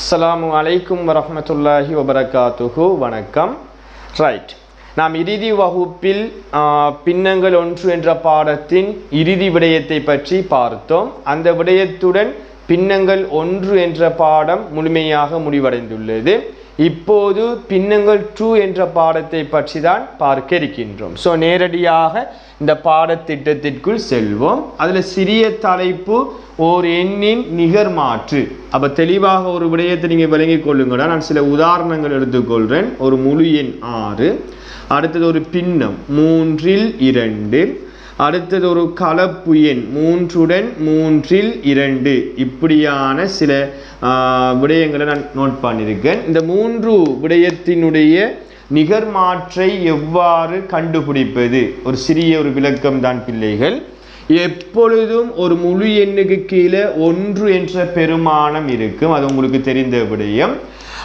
அஸ்லாம் அலைக்கும் வரமத்துல்லாஹி வபரகாத்துஹு. வணக்கம். ரைட் நாம் இறுதி வகுப்பில் பின்னங்கள் ஒன்று என்ற பாடத்தின் இறுதி விடயத்தை பற்றி பார்த்தோம். அந்த விடயத்துடன் பின்னங்கள் ஒன்று என்ற பாடம் முழுமையாக முடிவடைந்துள்ளது. இப்போது பின்னங்கள் டூ என்ற பாடத்தை பற்றி தான் பார்க்க இருக்கின்றோம். ஸோ நேரடியாக இந்த பாடத்திட்டத்திற்குள் செல்வோம். அதில் சிறிய தலைப்பு ஓர் எண்ணின் நிகர் மாற்று. அப்போ தெளிவாக ஒரு விடயத்தை நீங்கள் விளங்கிக் கொள்ளுங்கடா. நான் சில உதாரணங்கள் எடுத்துக்கொள்கிறேன். ஒரு முழு எண் ஆறு. அடுத்தது ஒரு பின்னம் மூன்றில் இரண்டு. அடுத்தது ஒரு கலப்பு எண் மூன்றுடன் மூன்றில் இரண்டு. இப்படியான சில விடயங்களை நான் நோட் பண்ணியிருக்கேன். இந்த மூன்று விடயத்தினுடைய நிகர்மாற்றை எவ்வாறு கண்டுபிடிப்பது? ஒரு சிறிய ஒரு விளக்கம் தான் பிள்ளைகள். எப்பொழுதும் ஒரு முழு எண்ணுக்கு கீழே ஒன்று என்ற பெருமானம் இருக்கும். அது உங்களுக்கு தெரிந்த விடயம்.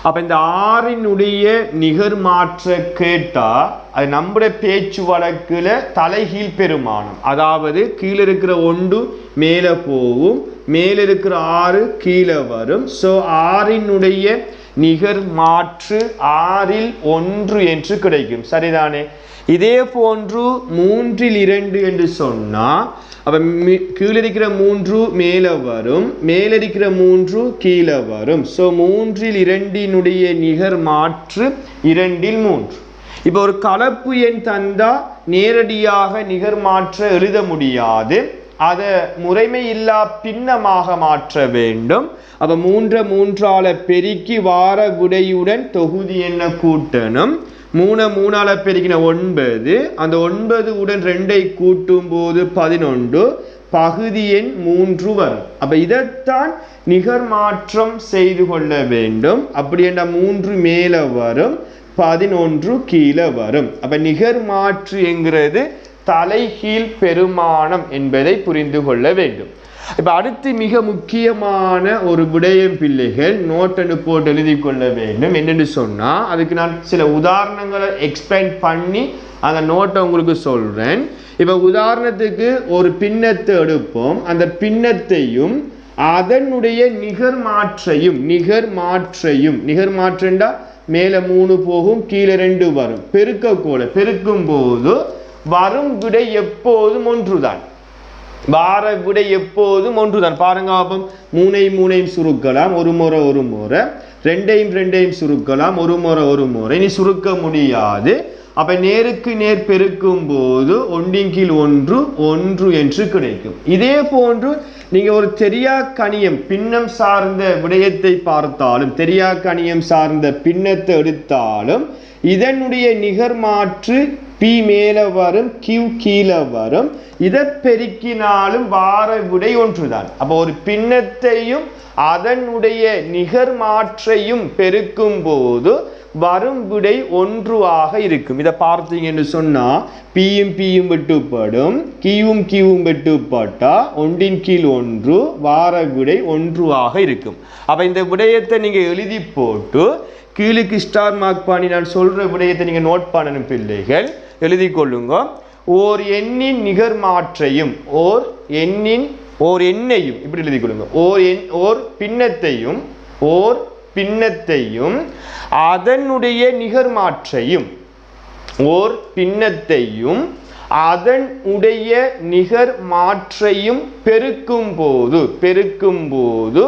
அப்போ இந்த ஆறினுடைய நிகர் மாற்ற கேட்டால் அது நம்முடைய பேச்சு வழக்கில் தலைகீழ் பெருமானம். அதாவது கீழே இருக்கிற ஒன்று மேலே போகும் மேலே இருக்கிற ஆறு கீழே வரும். ஸோ ஆறினுடைய நிகர் மாற்று ஆறில் ஒன்று என்று கிடைக்கும். சரிதானே? இதே போன்று மூன்றில் இரண்டு என்று சொன்னால் அப்ப கீழிருக்கிற கீழே இருக்கிற மூன்று மேலே வரும் மேலிருக்கிற மூன்று கீழே வரும். ஸோ மூன்றில் இரண்டினுடைய நிகர் மாற்று இரண்டில் மூன்று. இப்போ ஒரு கலப்பு எண் தந்தா நேரடியாக நிகர் மாற்ற எழுத முடியாது. அதை முறைமை இல்லா பின்னமாக மாற்ற வேண்டும். அப்போ மூன்ற மூன்றால பெருக்கி வார விடையுடன் தொகுதி என்ன கூட்டணும்? மூணு மூணால பெருக்கின ஒன்பது அந்த ஒன்பது உடன் ரெண்டை கூட்டும் போது பதினொன்று பகுதி எண் மூன்று வரும். அப்ப இதைத்தான் நிகர் மாற்றம் செய்து கொள்ள வேண்டும். அப்படி என்ற மூன்று மேல வரும் பதினொன்று கீழே வரும். அப்ப நிகர் மாற்று என்கிறது தலைகீழ் பெருமானம் என்பதை புரிந்து கொள்ள வேண்டும். இப்ப அடுத்து மிக முக்கியமான ஒரு விடயம் பிள்ளைகள் நோட்டனு போட்டு எழுதி கொள்ள வேண்டும். என்னென்னு சொன்னா அதுக்கு நான் சில உதாரணங்களை எக்ஸ்பிளைன் பண்ணி அந்த நோட்டை உங்களுக்கு சொல்றேன். இப்ப உதாரணத்துக்கு ஒரு பின்னத்தை எடுப்போம். அந்த பின்னத்தையும் அதனுடைய நிகர் மாற்றையும் நிகர் மாற்றையும் நிகர் மாற்றண்டா? மேலே மூணு போகும் கீழே ரெண்டு வரும். பெருக்கக்கூட பெருக்கும் போது வரும் விடை எப்போதும் ஒன்றுதான். வார விடை எப்போதும் ஒன்றுதான். பாருங்க அப்போ மூனை மூனையும் சுருக்கலாம். ஒரு முறை ஒரு முறை. ரெண்டையும் ரெண்டையும் சுருக்கலாம். ஒரு முறை ஒரு முறை. இனி சுருக்க முடியாது. அப்ப நேருக்கு நேர் பெருக்கும் போது ஒன்றின் கீழ் ஒன்று ஒன்று என்று கிடைக்கும். இதே போன்று நீங்க ஒரு தெரியா கணியம் பின்னம் சார்ந்த விடயத்தை பார்த்தாலும் தெரியா கணியம் சார்ந்த பின்னத்தை எடுத்தாலும் இதனுடைய நிகர் மாற்று பி மேலே வரும் கியூ கீழே வரும். இதை பெருக்கினாலும் வார விடை ஒன்றுதான். அப்போ ஒரு பின்னத்தையும் அதனுடைய நிகர் மாற்றையும் பெருக்கும் போது வரும் விடை ஒன்றுவாக இருக்கும். இதை பார்த்தீங்கன்னு சொன்னால் பியும் பியும் வெட்டுப்படும் கியும் கியும் வெட்டுப்பட்டா ஒன்றின் கீழ் ஒன்று வார விடை ஒன்றுவாக இருக்கும். அப்போ இந்த விடயத்தை நீங்கள் எழுதி போட்டு கீழுக்கு ஸ்டார் மார்க் பண்ணி நான் சொல்கிற விடயத்தை நீங்கள் நோட் பண்ணணும் பிள்ளைகள். எழுதி கொள்ளுங்க ஓர் எண்ணின் நிகர் மாற்றையும் ஓர் எண்ணின் ஓர் எண்ணையும் இப்படி எழுதி கொள்ளுங்க ஓர் எண் ஓர் பின்னத்தையும் ஓர் பின்னத்தையும் அதனுடைய நிகர் மாற்றையும் ஓர் பின்னத்தையும் அதன் உடைய நிகர் மாற்றையும் பெருக்கும் போது பெருக்கும் போது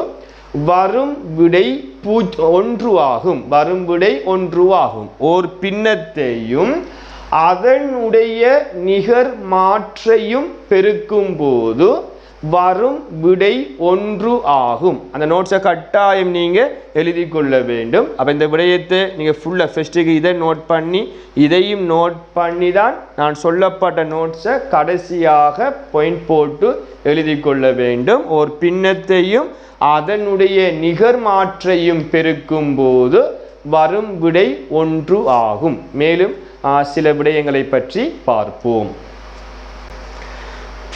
வரும் விடை பூ ஒன்று ஆகும் வரும் விடை ஒன்று ஆகும் ஓர் பின்னத்தையும் அதனுடைய நிகர் மாற்றையும் பெருக்கும் போது வரும் விடை ஒன்று ஆகும். அந்த நோட்ஸை கட்டாயம் நீங்கள் எழுதி கொள்ள வேண்டும். அப்போ இந்த விடயத்தை நீங்கள் ஃபுல்லாக ஃபஸ்ட்டுக்கு இதை நோட் பண்ணி இதையும் நோட் பண்ணி தான் நான் சொல்லப்பட்ட நோட்ஸை கடைசியாக பாயிண்ட் போட்டு எழுதி கொள்ள வேண்டும். ஒரு பின்னத்தையும் அதனுடைய நிகர் மாற்றையும் பெருக்கும் போது வரும் விடை ஒன்று ஆகும். மேலும் சில விடயங்களை பற்றி பார்ப்போம்.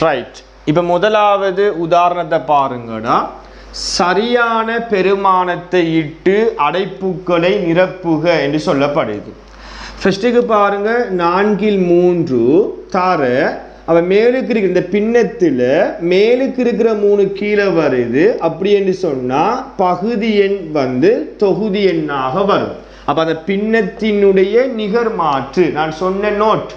ரைட் இப்போ முதலாவது உதாரணத்தை பாருங்கடா. சரியான பெருமானத்தை இட்டு அடைப்புக்களை நிரப்புக என்று சொல்லப்படுது. ஃபஸ்ட்டுக்கு பாருங்க நான்கில் மூன்று தர அவன் மேலுக்கு இருக்கிற இந்த பின்னத்தில் மேலுக்கு இருக்கிற மூணு கீழே வருது. அப்படி என்று சொன்னால் பகுதி எண் வந்து தொகுதி எண்ணாக வரும். அப்போ அந்த பின்னத்தினுடைய நிகர் மாற்று நான் சொன்ன நோட்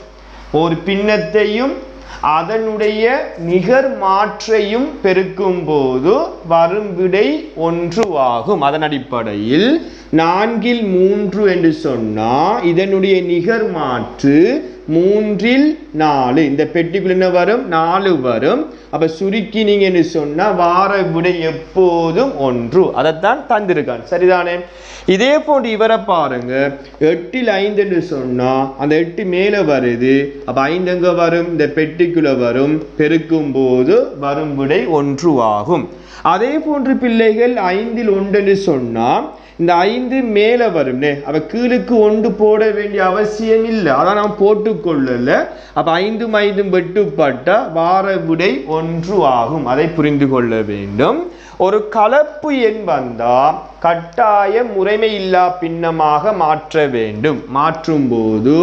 ஒரு பின்னத்தையும் அதனுடைய நிகர் மாற்றையும் பெருக்கும் போது வரும் விடை ஒன்று ஆகும். அதன் அடிப்படையில் நான்கில் மூன்று என்று சொன்னால் இதனுடைய நிகர் மாற்று மூன்றில் நாலு. இந்த பெட்டிக்குள்ள என்ன வரும்? நாலு வரும். அப்ப சுருக்கி நீங்க சொன்னா வார விடை எப்போதும் ஒன்று. அதைத்தான் தந்திருக்கான். சரிதானே? இதே போன்று இவரை பாருங்க. எட்டில் ஐந்துன்னு சொன்னால் சொன்னா அந்த எட்டு மேலே வருது. அப்ப ஐந்து எங்க வரும்? இந்த பெட்டிக்குள்ள வரும். பெருக்கும் போது வரும் விடை ஒன்று ஆகும். அதே போன்று பிள்ளைகள் ஐந்தில் ஒன்றுன்னு சொன்னா இந்த ஐந்து மேலே வரும்னே அவ கீழுக்கு ஒன்று போட வேண்டிய அவசியம் இல்லை அதான் நான் போட்டுக்கொள்ளல. அப்போ ஐந்தும் ஐந்தும் வெட்டுப்பட்ட வார விடை ஒன்று ஆகும். அதை புரிந்து கொள்ள வேண்டும். ஒரு கலப்பு எண் வந்தால் கட்டாய முறைமை இல்லா பின்னமாக மாற்ற வேண்டும். மாற்றும் போது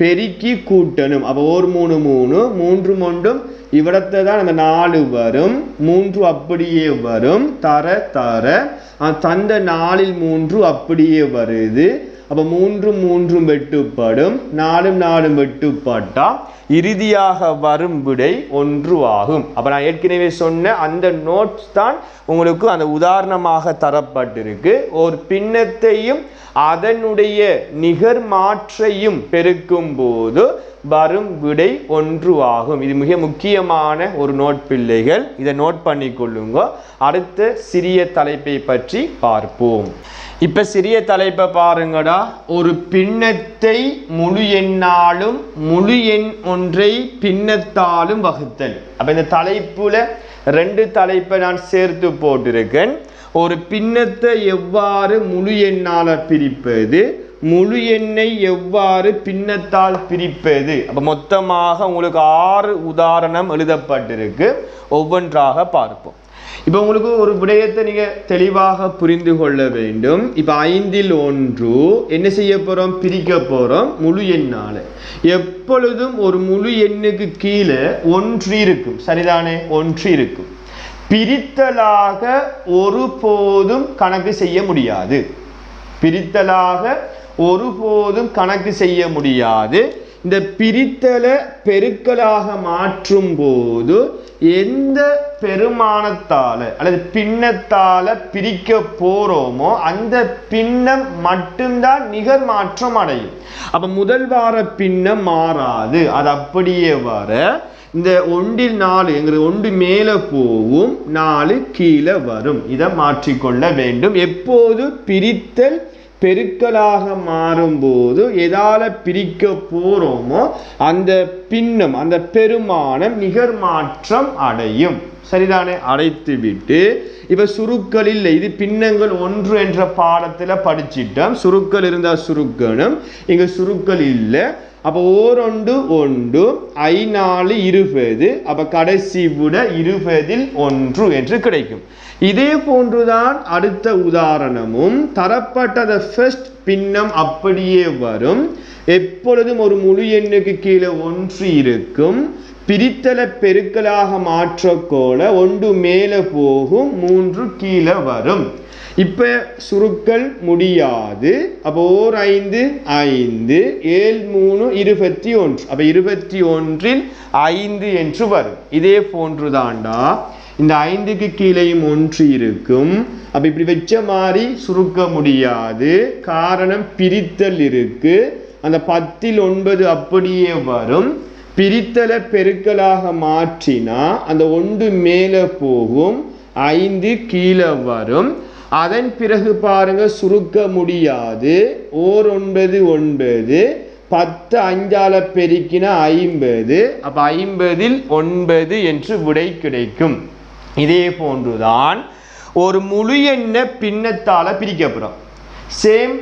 பெருக்கி கூட்டணும். அப்போ ஒரு மூணு மூணு மூன்று மூன்றும் இவ்விடத்தை தான் அந்த நாலு வரும். மூன்று அப்படியே வரும். தர தர. அஹ் தந்த நாலில் மூன்று அப்படியே வருது. அப்போ மூன்றும் மூன்றும் வெட்டுப்படும் நாலும் நாலும் வெட்டுப்பட்டா இறுதியாக வரும் விடை ஒன்று ஆகும் அப்போ நான் ஏற்கனவே சொன்ன அந்த நோட்ஸ் தான் உங்களுக்கு அந்த உதாரணமாக தரப்பட்டிருக்கு. ஒரு பின்னத்தையும் அதனுடைய நிகர் மாற்றையும் பெருக்கும் போது வரும் விடை ஒன்று ஆகும் இது மிக முக்கியமான ஒரு நோட் பிள்ளைகள். இதை நோட் பண்ணி கொள்ளுங்க. அடுத்த சிறிய தலைப்பை பற்றி பார்ப்போம். இப்ப சிறிய தலைப்பை பாருங்கடா. ஒரு பின்னத்தை முழு எண்ணாலும் முழு எண் ஒன்றை பின்னத்தாலும் வகுத்தல். அப்ப இந்த தலைப்புல ரெண்டு தலைப்பை நான் சேர்த்து போட்டிருக்கேன். ஒரு பின்னத்தை எவ்வாறு முழு எண்ணால பிரிப்பது? முழு எண்ணை எவ்வாறு பின்னத்தால் பிரிப்பது? அப்போ மொத்தமாக உங்களுக்கு ஆறு உதாரணம் எழுதப்பட்டிருக்கு. ஒவ்வொன்றாக பார்ப்போம். இப்போ உங்களுக்கு ஒரு விடயத்தை நீங்கள் தெளிவாக புரிந்து கொள்ள வேண்டும். இப்போ ஐந்தில் ஒன்று என்ன செய்ய போகிறோம் பிரிக்க போகிறோம் முழு எண்ணால். எப்பொழுதும் ஒரு முழு எண்ணுக்கு கீழே ஒன்று இருக்கும். சரிதானே? ஒன்று இருக்கும். பிரித்தலாக ஒருபோதும் கணக்கு செய்ய முடியாது. பிரித்தலாக ஒருபோதும் கணக்கு செய்ய முடியாது. இந்த பிரித்தலை பெருக்கலாக மாற்றும் போது எந்த பெருமானத்தால அல்லது பின்னத்தால பிரிக்க போறோமோ அந்த பின்னம் மட்டும்தான் நிகர் மாற்றம் அடையும். அப்ப முதல் வார பின்னம் மாறாது. அது அப்படியே வர இந்த ஒன்றில் நாலு எங்களுக்கு ஒன்று மேலே போகும் நாலு கீழே வரும். இதை மாற்றிக்கொள்ள வேண்டும். எப்போது பிரித்தல் பெருக்கலாக மாறும்போது எதால பிரிக்க போறோமோ அந்த பின்னம் அந்த பெருமானம் நிகர் மாற்றம் அடையும். சரிதானே? அடைத்து விட்டு இப்ப சுருக்கள் இல்லை. இது பின்னங்கள் ஒன்று என்ற பாடத்துல படிச்சிட்டோம். சுருக்கள் இருந்தா சுருக்கணும். இங்க சுருக்கள் இல்லை. அப்ப ஓரொண்டு ஒன்று ஐ நாலு இருபது அப்ப கடைசி விட இருபதில் ஒன்று என்று கிடைக்கும். இதே போன்றுதான் அடுத்த உதாரணமும் தரப்பட்டத ஃபர்ஸ்ட் பின்னம் அப்படியே வரும். எப்பொழுதும் ஒரு முழு எண்ணுக்கு கீழே ஒன்று இருக்கும். பிரித்தலை பெருக்கலாக மாற்றக்கோல ஒன்று மேலே போகும் மூன்று கீழே வரும். இப்ப சுருக்கள் முடியாது. அப்போ ஓர் ஐந்து ஐந்து ஏழு மூணு இருபத்தி ஒன்று. அப்ப இருபத்தி ஒன்றில் ஐந்து என்று வரும். இதே போன்றுதான்டா இந்த ஐந்துக்கு கீழேயும் ஒன்று இருக்கும். அப்ப இப்படி வச்ச மாதிரி சுருக்க முடியாது. காரணம் பிரித்தல் இருக்கு. அந்த பத்தில் ஒன்பது அப்படியே வரும். பிரித்தலை பெருக்கலாக மாற்றினா அந்த ஒன்று மேலே போகும் ஐந்து கீழே வரும். அதன் பிறகு பாருங்க சுருக்க முடியாது. ஓர் ஒன்பது ஒன்பது. பத்து அஞ்சால பெருக்கின ஐம்பது. அப்ப ஐம்பதில் ஒன்பது என்று விடை கிடைக்கும். இதே போன்றுதான் ஒரு முழு எண்ணை பின்னத்தால பிரிக்கப்படும். சேம்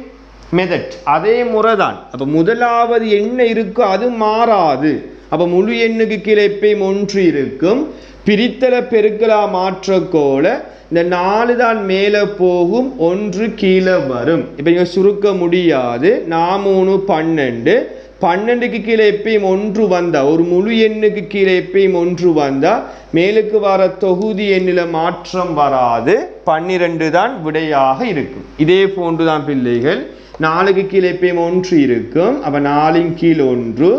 மெதட் அதே முறை தான் அப்போ முதலாவது என்ன இருக்கோ அது மாறாது. அப்போ முழு எண்ணுக்கு கீழே எப்பயும் ஒன்று இருக்கும். பிரித்தலை பெருக்கலா மாற்றக்கோல இந்த நாலு தான் மேலே போகும் ஒன்று கீழே வரும். இப்போ நீங்கள் சுருக்க முடியாது. நா மூணு பன்னெண்டு. பன்னெண்டுக்கு கீழே எப்பயும் ஒன்று வந்தால் ஒரு முழு எண்ணுக்கு கீழே எப்பயும் ஒன்று வந்தால் மேலுக்கு வர தொகுதி எண்ணில் மாற்றம் வராது. பன்னிரெண்டு தான் விடையாக இருக்கும். இதே போன்று தான் பிள்ளைகள் நாலுக்கு கீழே எப்பயும் ஒன்று இருக்கும். அப்போ நாலின் கீழ் ஒன்று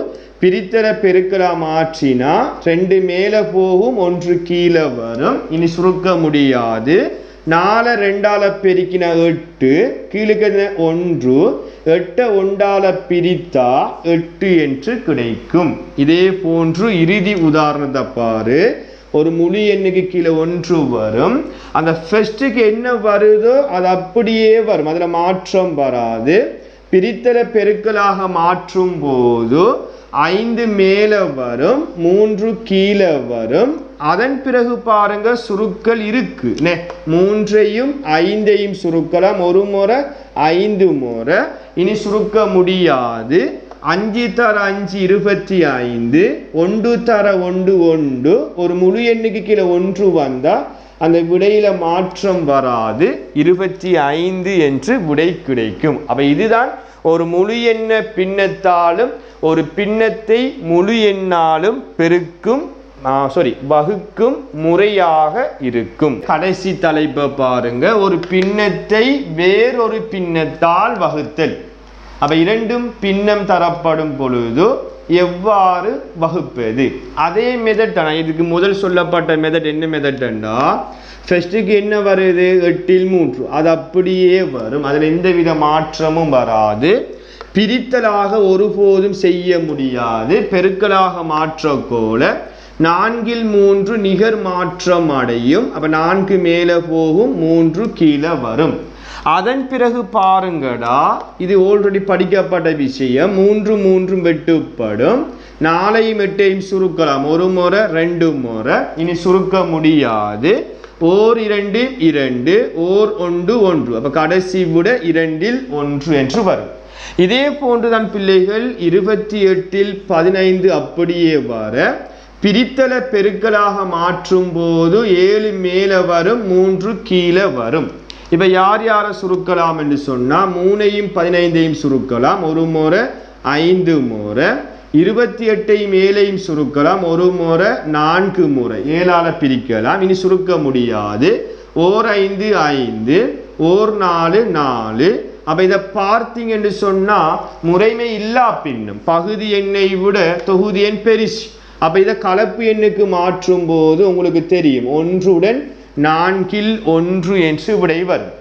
பிரித்தர பெருக்கலா மாற்றினா ரெண்டு மேலே போகும் ஒன்று கீழே வரும். இனி சுருக்க முடியாது. நாலை ரெண்டால பெருக்கின எட்டு கீழுக்கு ஒன்று. எட்டை ஒன்றால பிரித்தா எட்டு என்று கிடைக்கும். இதே போன்று இறுதி உதாரணத்தை பாரு. ஒரு முழு எண்ணுக்கு கீழே ஒன்று வரும். அந்த ஃபர்ஸ்ட்டுக்கு என்ன வருதோ அது அப்படியே வரும். அதில் மாற்றம் வராது. பிரித்தலை பெருக்கலாக மாற்றும் போது ஐந்து மேலே வரும் மூன்று கீழே வரும். அதன் பிறகு பாருங்க சுருக்கள் இருக்கு. நே மூன்றையும் ஐந்தையும் சுருக்கலாம். ஒரு முறை ஐந்து முறை. இனி சுருக்க முடியாது. அஞ்சு தர அஞ்சு இருபத்தி ஐந்து. ஒன்று தர ஒன்று ஒன்று. ஒரு முழு எண்ணுக்கு கீழே ஒன்று வந்தால் அந்த விடையில மாற்றம் வராது. இருபத்தி ஐந்து என்று விடை கிடைக்கும். அப்ப இதுதான் ஒரு முழு எண்ண பின்னத்தாலும் ஒரு பின்னத்தை முழு எண்ணாலும் பெருக்கும் சாரி வகுக்கும் முறையாக இருக்கும். கடைசி தலைப்பை பாருங்க. ஒரு பின்னத்தை வேறொரு பின்னத்தால் வகுத்தல். அப்ப இரண்டும் பின்னம் தரப்படும் பொழுது எவ்வாறு வகுப்பது? அதே மெதட் தானே. இதுக்கு முதல் சொல்லப்பட்ட மெதட் என்ன மெதட்னா ஃபர்ஸ்ட்டுக்கு என்ன வருது? எட்டில் மூன்று. அது அப்படியே வரும். அதில் எந்த வித மாற்றமும் வராது. பிரித்தலாக ஒருபோதும் செய்ய முடியாது. பெருக்கலாக மாற்றக்கோல நான்கில் மூன்று நிகர் மாற்றம் அடையும். அப்ப நான்கு மேலே போகும் மூன்று கீழே வரும். அதன் பிறகு பாருங்கடா இது ஆல்ரெடி படிக்கப்பட்ட விஷயம். மூன்று மூன்றும் வெட்டுப்படும். நாளையும் எட்டையும் சுருக்கலாம். ஒரு முறை ரெண்டு முறை. இனி சுருக்க முடியாது. ஓர் இரண்டு இரண்டு ஓர் ஒன்று ஒன்று. அப்ப கடைசி விட இரண்டில் ஒன்று என்று வரும். இதே போன்றுதான் பிள்ளைகள் இருபத்தி எட்டில் பதினைந்து அப்படியே வர பிரித்தல பெருக்கலாக மாற்றும் போது ஏழு மேலே வரும் மூன்று கீழே வரும். இப்போ யார் யாரை சுருக்கலாம் என்று சொன்னால் மூணையும் பதினைந்தையும் சுருக்கலாம் ஒரு முறை ஐந்து முறை இருபத்தி எட்டையும் ஏழையும் சுருக்கலாம் ஒரு முறை நான்கு முறை. ஏழால் பிரிக்கலாம் இனி சுருக்க முடியாது. ஓர் ஐந்து ஐந்து ஓர் நாலு நாலு அப்ப இதை பார்த்தீங்க என்று சொன்னா முறைமை இல்லா பின்னும். பகுதி எண்ணை விட தொகுதி எண் பெரிசு. அப்ப இதை கலப்பு எண்ணுக்கு மாற்றும் போது உங்களுக்கு தெரியும் ஒன்றுடன் நான்கில் ஒன்று என்று விடை வரும்.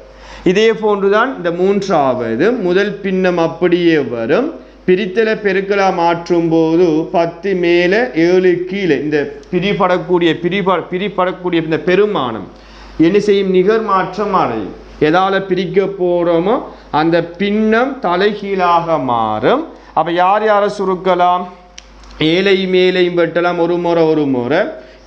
இதே போன்றுதான் இந்த மூன்றாவது முதல் பின்னம் அப்படியே வரும். பிரித்தல பெருக்கலா மாற்றும் போது பத்து மேலே ஏழு கீழே இந்த பிரிபடக்கூடிய பிரிப பிரிபடக்கூடிய இந்த பெருமானம் என்ன செய்யும்? நிகர் மாற்றம் அடையும். எதால் பிரிக்க போகிறோமோ அந்த பின்னம் தலைகீழாக மாறும். அப்போ யார் யாரை சுருக்கலாம்? ஏழை மேலையும் வெட்டலாம் ஒரு முறை ஒரு முறை.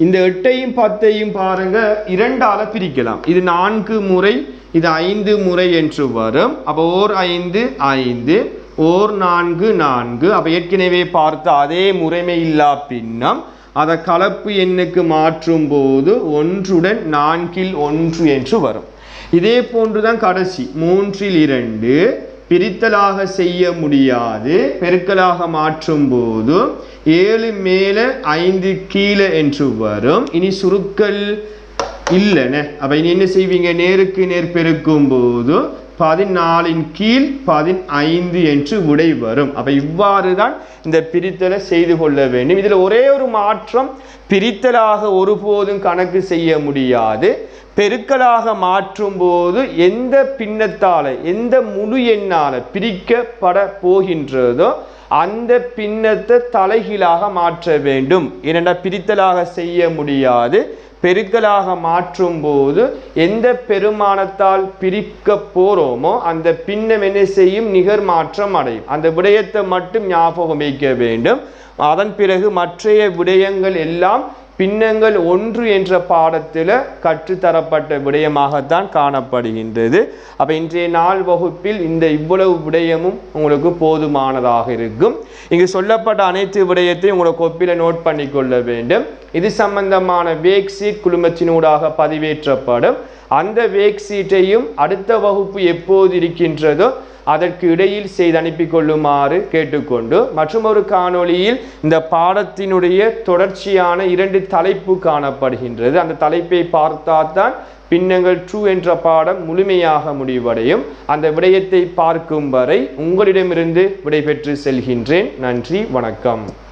இந்த எட்டையும் பத்தையும் பாருங்க இரண்டால பிரிக்கலாம். இது நான்கு முறை இது ஐந்து முறை என்று வரும். அப்போ ஓர் ஐந்து ஐந்து. ஓர் நான்கு நான்கு. அப்போ ஏற்கனவே பார்த்த அதே முறைமை இல்லா பின்னம். அதை கலப்பு எண்ணுக்கு மாற்றும் போது ஒன்றுடன் நான்கில் ஒன்று என்று வரும். இதே போன்றுதான் கடைசி. மூன்றில் இரண்டு பிரித்தலாக செய்ய முடியாது பெருக்கலாக மாற்றும் போது ஏழு மேலே ஐந்து கீழே என்று வரும். இனி சுருக்கல் இல்லைண்ணே அப்போ இனி என்ன செய்வீங்க? நேருக்கு நேர் பெருக்கும் போது பதினாலின் கீழ் பதினைந்து என்று விடை வரும். அப்போ இவ்வாறு தான் இந்த பிரித்தலை செய்து கொள்ள வேண்டும். இதில் ஒரே ஒரு மாற்றம் பிரித்தலாக ஒருபோதும் கணக்கு செய்ய முடியாது. பெருக்கலாக மாற்றும் போது எந்த பின்னத்தால் எந்த முழு எண்ணால பிரிக்கப்பட போகின்றதோ அந்த பின்னத்தை தலைகீழாக மாற்ற வேண்டும். ஏனென்றா பிரித்தலாக செய்ய முடியாது. பெருக்கலாக மாற்றும் போது எந்த பெருமானத்தால் பிரிக்க போகிறோமோ அந்த பின்னம் என்ன செய்யும்? நிகர் மாற்றம் அடையும். அந்த விடயத்தை மட்டும் ஞாபகம் வைக்க வேண்டும். அதன் பிறகு மற்றைய விடயங்கள் எல்லாம் பின்னங்கள் ஒன்று என்ற பாடத்தில் கற்றுத்தரப்பட்ட விடயமாகத்தான் காணப்படுகின்றது. அப்போ இன்றைய நாள் வகுப்பில் இந்த இவ்வளவு விடயமும் உங்களுக்கு போதுமானதாக இருக்கும். இங்கு சொல்லப்பட்ட அனைத்து விடயத்தையும் உங்களுக்கு ஒப்பில நோட் பண்ணி கொள்ள வேண்டும். இது சம்பந்தமான வேக் சீட் குழுமத்தினூடாக பதிவேற்றப்படும். அந்த வேக் சீட்டையும் அடுத்த வகுப்பு எப்போது இருக்கின்றதோ அதற்கு இடையில் செய்து அனுப்பி கொள்ளுமாறு கேட்டுக்கொண்டு மற்றும் ஒரு காணொளியில் இந்த பாடத்தினுடைய தொடர்ச்சியான இரண்டு தலைப்பு காணப்படுகின்றது. அந்த தலைப்பை பார்த்தால்தான் பின்னங்கள் ட்ரூ என்ற பாடம் முழுமையாக முடிவடையும். அந்த விடயத்தை பார்க்கும் வரை உங்களிடமிருந்து விடைபெற்று செல்கின்றேன். நன்றி வணக்கம்.